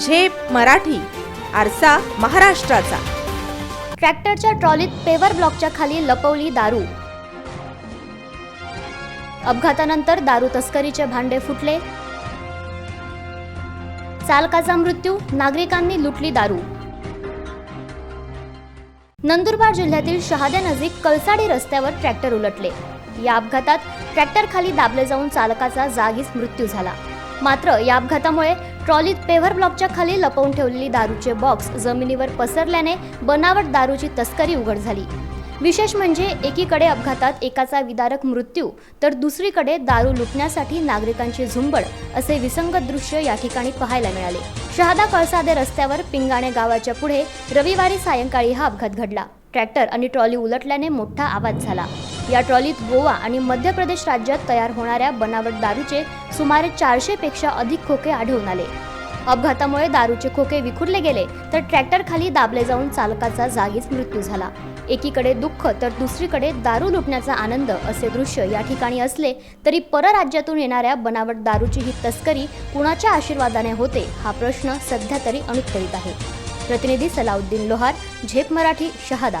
झेप मराठी आरसा महाराष्ट्राचा. ट्रॅक्टरच्या ट्रॉलीत पेवर ब्लॉकच्या खाली लपवली दारू. अपघातानंतर दारू तस्करीचे भांडे फुटले. चालकाचा मृत्यू नागरिकांनी लुटली दारू. नंदुरबार जिल्ह्यातील शहाद्यानजीक कलसाडी रस्त्यावर ट्रॅक्टर उलटले. या अपघातात ट्रॅक्टर खाली दाबले जाऊन चालकाचा जागीच मृत्यू झाला. मात्र या अपघातामुळे ट्रॉलीत पेव्हर ब्लॉकच्या खाली लपवून ठेवलेली दारूचे बॉक्स जमिनीवर पसरल्याने बनावट दारूची तस्करी उघड झाली. विशेष म्हणजे एकीकडे अपघातात एकाचा विदारक मृत्यू तर दुसरीकडे दारू लुटण्यासाठी नागरिकांची झुंबड असे विसंगत दृश्य या ठिकाणी पाहायला मिळाले. शहादा कळसादे रस्त्यावर पिंगाणे गावाच्या पुढे रविवारी सायंकाळी हा अपघात घडला. ट्रॅक्टर आणि ट्रॉली उलटल्याने मोठा आवाज झाला. या ट्रॉलीत गोवा आणि मध्य प्रदेश राज्यात तयार होणाऱ्या बनावट दारूचे सुमारे चारशेपेक्षा अधिक खोके आढळून आले. अपघातामुळे दारूचे खोके विखुरले गेले तर ट्रॅक्टर खाली दाबले जाऊन चालकाचा जागीच मृत्यू झाला. एकीकडे दुःख तर दुसरीकडे दारू लुटण्याचा आनंद असे दृश्य या ठिकाणी असले तरी परराज्यातून येणाऱ्या बनावट दारूची ही तस्करी कुणाच्या आशीर्वादाने होते हा प्रश्न सध्या तरी अनुत्तरित आहे. प्रतिनिधी सलाउद्दीन लोहार झेप मराठी शहादा.